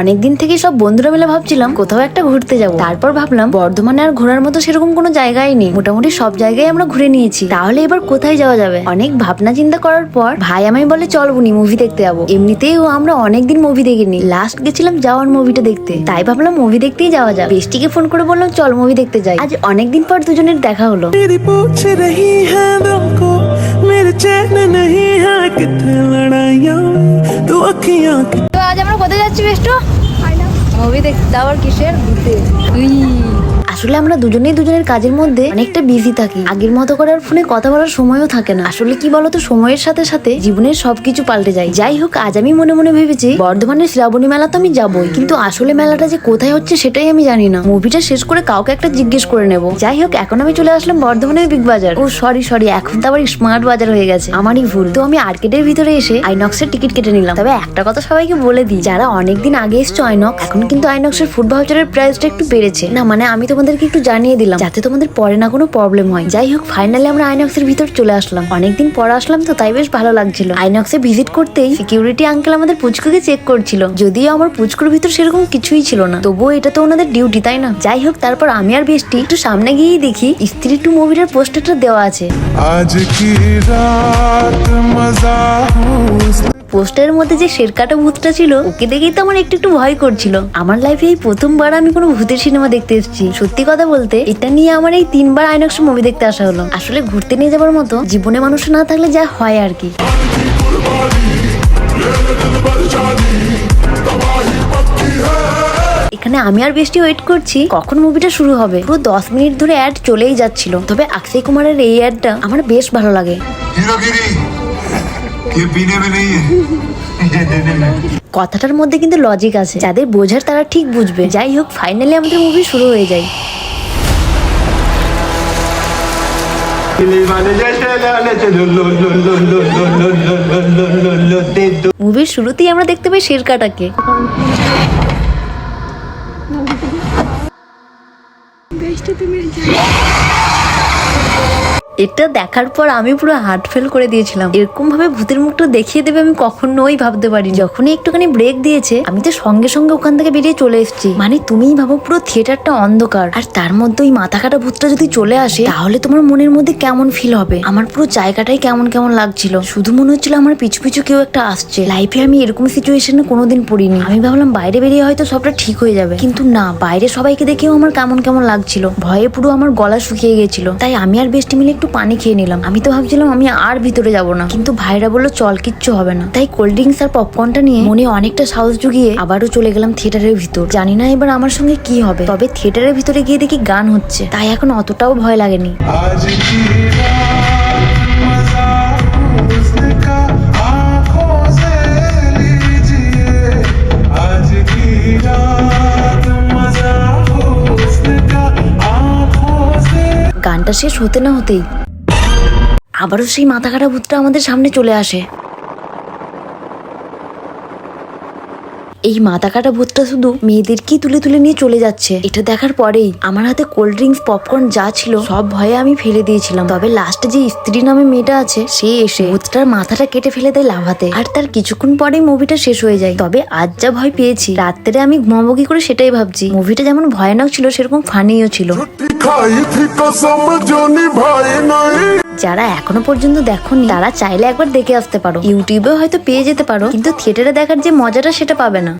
অনেকদিন থেকে সব বন্ধুরা মিলে ভাবছিলাম কোথাও একটা ঘুরতে যাব তারপর ভাবলাম বর্ধমানে আর ঘোরার মতো সেরকম কোনো জায়গাই নেই মোটামুটি সব জায়গায় আমরা ঘুরে নিয়েছি তাহলে এবার কোথায় যাওয়া যাবে অনেক ভাবনা চিন্তা করার পর ভাই আমায় বলে চল বুনি মুভি দেখতে যাবো এমনিতেও আমরা অনেকদিন মুভি দেখিনি লাস্ট গেছিলাম যাওয়ার মুভিটা দেখতে তাই ভাবলাম মুভি দেখতেই যাওয়া যাক বেষ্টিকে ফোন করে বললাম চল মুভি দেখতে যাই আজ অনেকদিন পর দুজনের দেখা হলো मेरी पूछ रही है दिल को मेरे चैन नहीं है कितने लड़ाइयाँ तू अखियाँ যাচ্ছি বেষ্টু মুভি দেখ যাওয়ার কিসের? ঘুরতে আসলে আমরা দুজনেই দুজনের কাজের মধ্যে অনেকটা বিজি থাকি। আগের মতো করে আর ফোনে কথা বলার সময়ও থাকে না। আসলে কি বলতো, সময়ের সাথে সাথে জীবনের সবকিছু পাল্টে যায়। যাই হোক, আজ আমি মনে মনে ভেবেছি, বর্ধমানের শ্রাবণী মেলা তো আমি যাবই। কিন্তু আসলে মেলাটা যে কোথায় হচ্ছে সেটাই আমি জানি না। মুভিটা শেষ করে কাউকে একটা জিজ্ঞেস করে নেব। যাই হোক, এখন আমি চলে আসলাম বর্ধমানের বিগ বাজার ও সরি সরি এখন তো আবার স্মার্ট বাজার হয়ে গেছে। আমারই ভুল। তো আমি আর্কেডের ভিতরে এসে আইনক্সের টিকিট কেটে নিলাম। তবে একটা কথা সবাইকে বলে দিই, যারা অনেকদিন আগে এসছো আইনক্স এখন কিন্তু আইনক্সের ফুড ভাউচারের প্রাইসটা একটু বেড়েছে। না মানে আমি তোমাদেরকে একটু জানিয়ে দিলাম, যাতে তোমাদের পরে না কোনো প্রবলেম হয়। যাই হোক ফাইনালি আমরা আইনক্সের ভিতর চলে আসলাম। অনেকদিন পরে আসলাম তো তাই বেশ ভালো লাগছিল। আইনক্সে ভিজিট করতেই সিকিউরিটি আঙ্কেল আমাদের পুচকুকে চেক করছিল। যদিও আমার পুচকুর ভিতর সেরকম কিছুই ছিল না, তবুও এটা তো ওনাদের ডিউটি তাই না? যাই হোক, তারপর আমি আর বেশটি একটু সামনে গিয়েই দেখি স্ত্রী টু মুভিটার পোস্টারটা দেওয়া আছে। আজ কি রাত মজা পোস্টারের মধ্যে যে শেরকাটা ভূতটা ছিল, ওকে দেখেই তো আমার একটু একটু ভয় করছিল। আমার লাইফে এই প্রথমবার আমি কোনো ভূতের সিনেমা দেখতে এসেছি। সত্যি কথা বলতে, এটা নিয়ে আমার এই তিনবার আয়নক্স মুভি দেখতে আসা হলো। আসলে ঘুরতে নিয়ে যাবার মতো জীবনে মানুষ না থাকলে যা হয় আর কি। এখানে আমি আর বেশি ওয়েট করছি, কখন মুভিটা শুরু হবে। পুরো দশ মিনিট ধরে অ্যাড চলেই যাচ্ছিল। তবে অক্ষয় কুমারের এই অ্যাডটা আমার বেশ ভালো লাগে। ये पीने में नहीं है ये देने में है। কথাটার মধ্যে কিন্তু লজিক আছে যাদের বোঝার তারা ঠিক বুঝবে যাই হোক ফাইনালি আমাদের মুভি শুরু হয়ে যায় মুভির শুরুতেই আমরা দেখতে পাই শেরকাটাকে এটা দেখার পর আমি পুরো হার্ট ফেল করে দিয়েছিলাম। এরকম ভাবে ভূতের মুখটা দেখিয়ে দেবে আমি কখনোই ভাবতে পারি যখনই একটুখানি ব্রেক দিয়েছে, আমি তো সঙ্গে সঙ্গে ওখান থেকে বেরিয়ে চলে এসেছি। মানে তুমিই ভাবো পুরো থিয়েটারটা অন্ধকার। আর তার মধ্যে ওই মাথা কাটা ভূতটা যদি চলে আসে, তাহলে তোমার মনের মধ্যে কেমন ফিল হবে? আমার পুরো জায়গাটাই কেমন কেমন লাগছিল। শুধু মনে হচ্ছিল আমার পিছু পিছু কেউ একটা আসছে। লাইফে আমি এরকম সিচুয়েশনে কোনোদিন পড়িনি। আমি ভাবলাম বাইরে বেরিয়ে হয়তো সবটা ঠিক হয়ে যাবে। কিন্তু না, বাইরে সবাইকে দেখেও আমার কেমন কেমন লাগছিল। ভয়ে পুরো আমার গলা শুকিয়ে গেছিল। তাই আমি আর বেস্টি মিলে একটু পানি খেয়ে নিলাম। আমি তো ভাবছিলাম আমি আর ভিতরে যাব না। কিন্তু ভাইরা বলল, চল, কিচ্ছু হবে না। তাই কোল্ড ড্রিঙ্কস আর পপকর্নটা নিয়ে মনে অনেকটা সাহস জুগিয়ে আবারও চলে গেলাম থিয়েটারের ভিতর। জানি না এবার আমার সঙ্গে কি হবে, তবে থিয়েটারের ভিতরে গিয়ে দেখি গান হচ্ছে। তাই এখন অতটাও ভয় লাগেনি। आज গানটা শেষ হতে না হতেই আবারও সেই মাথা কাটা ভূতটা আমাদের সামনে চলে আসে। এই মাথা কাটা ভূতটা শুধু মেয়েদেরকেই তুলে তুলে নিয়ে চলে যাচ্ছে। এটা দেখার পরেই আমার হাতে কোল্ড ড্রিঙ্কস পপকর্ন যা ছিল সব ভয়ে আমি ফেলে দিয়েছিলাম। তবে লাস্টে যে স্ত্রী নামে মেয়েটা আছে, সে এসে ভূতটার মাথাটা কেটে ফেলে দেয় লাভাতে আর তার কিছুক্ষণ পরেই মুভিটা শেষ হয়ে যায়। তবে আজ যা ভয় পেয়েছি, রাত্রে আমি ঘুমাবো কি করে সেটাই ভাবছি। মুভিটা যেমন ভয়ানক ছিল, সেরকম ফানিও ছিল। যারা এখনও পর্যন্ত দেখনি, তারা চাইলে একবার দেখে আসতে পারো। ইউটিউবে হয়তো পেয়ে যেতে পারো, কিন্তু থিয়েটারে দেখার যে মজাটা সেটা পাবে না।